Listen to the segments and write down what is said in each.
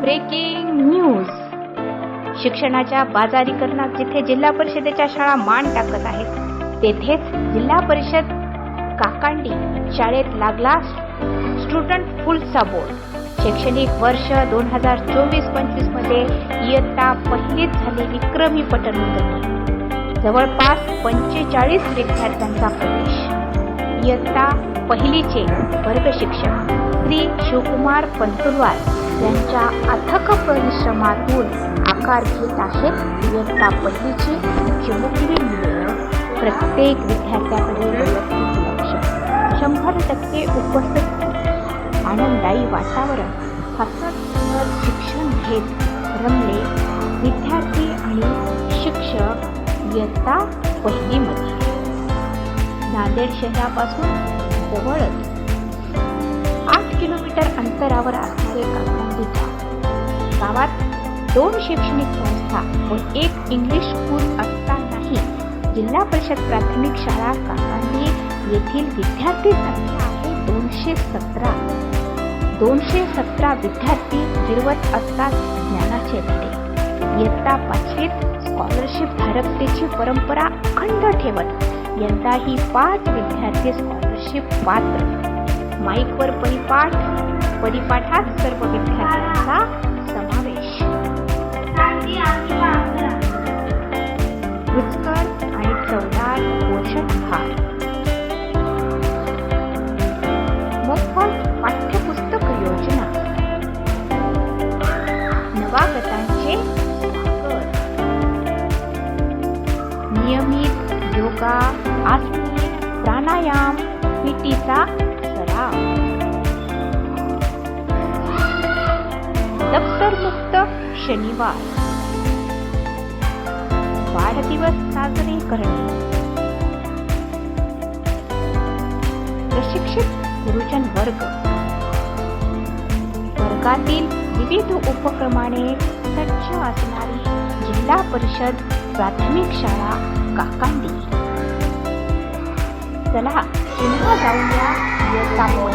Breaking news शिक्षणाच्या बाजारीकरणात जिथे जिल्हा परिषदेच्या शाळा मान टाकत आहेत तेथेच जिल्हा परिषद काकांडी शाळेत लागला स्टुडंट फुलचा बोर्ड शैक्षणिक वर्ष दोन हजार चोवीस पंचवीसमध्ये इयत्ता पहिलीच झाली विक्रमी पटनोंदणी. जवळपास पंचेचाळीस विद्यार्थ्यांचा प्रवेश. इयत्ता पहिलीचे वर्ग शिक्षक श्री शिवकुमार पंतुरवार. त्यांच्या अथक परिश्रमातून आकार घेत आहेत इयत्ता पहिलीची चिमुकली मुलं प्रत्येक विद्यार्थ्याकडे व्यवस्थित लक्ष. शंभर टक्के उपस्थित. आनंददायी वातावरण. हसत शिक्षण घेत रमले विद्यार्थी आणि शिक्षक इयत्ता पहिलीमध्ये. नांदेड शहरापासून जवळच. आठ किलोमीटर अंतरावर असणारे काकांदी गाव गावात दोन शैक्षणिक संस्था व एक इंग्लिश स्कूल असतानाही जिल्हा परिषद प्राथमिक शाळा काकांदी येथील विद्यार्थी संख्या आहे दोनशे सतरा. दोनशे सतरा विद्यार्थी गिरवत असतात ज्ञानाचे धडे. इयत्ता पाचवीत स्कॉलरशिप धारकतेची परंपरा अखंड ठेवत यंदाही पाच विद्यार्थी स्कॉलरशिप पात्र. माईकवर परिपाठ परिपाठात सर्व विद्यार्थ्यांचा समावेश. रुचकर आणि चवदार पोषक भाग. मोफत पाठ्यपुस्तक योजना. नवागतांचे नियमित योगा आसने प्राणायाम पीटीचा शनिवार. वाढदिवस साजरे करणे. प्रशिक्षित गुरुजन वर्ग. वर्गातील विविध उपक्रमाने सज्ज असणारी जिल्हा परिषद प्राथमिक शाळा काकांडी. चला पुन्हा जाऊया इयत्ता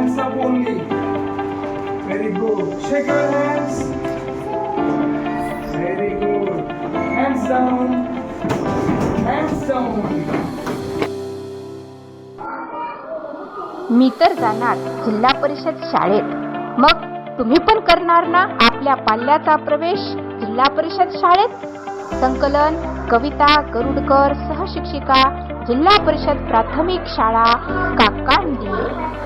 Hands up only. Very good. Shake your hands. Very good. Hands down. Hands down. मी तर जाणार जिल्हा परिषद शाळेत मग तुम्ही पण करणार ना आपल्या पाल्याचा प्रवेश जिल्हा परिषद शाळेत संकलन कविता गरुडकर सहशिक्षिका जिल्हा परिषद प्राथमिक शाळा काकांदी